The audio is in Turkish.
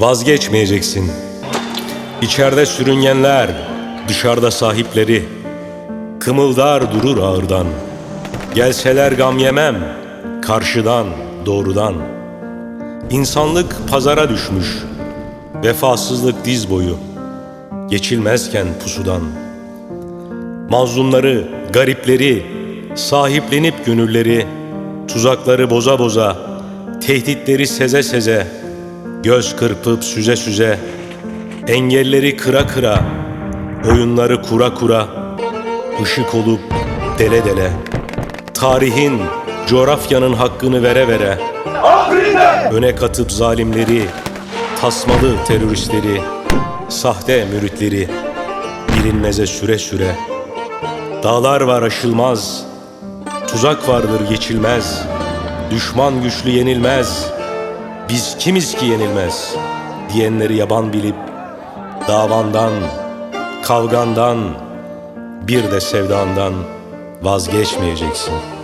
Vazgeçmeyeceksin. İçeride sürüngenler, dışarıda sahipleri. Kımıldar durur ağırdan. Gelseler gam yemem, karşıdan, doğrudan. İnsanlık pazara düşmüş, vefasızlık diz boyu. Geçilmezken pusudan. Mazlumları, garipleri, sahiplenip gönülleri, tuzakları boza boza, tehditleri seze seze, göz kırpıp süze süze, engelleri kıra kıra, oyunları kura kura, ışık olup dele dele, tarihin, coğrafyanın hakkını vere vere, öne katıp zalimleri, tasmalı teröristleri, sahte müritleri, bilinmeze süre süre, dağlar var aşılmaz, tuzak vardır geçilmez, düşman güçlü yenilmez, biz kimiz ki yenilmez diyenleri yaban bilip, davandan, kavgandan, bir de sevdandan vazgeçmeyeceksin.''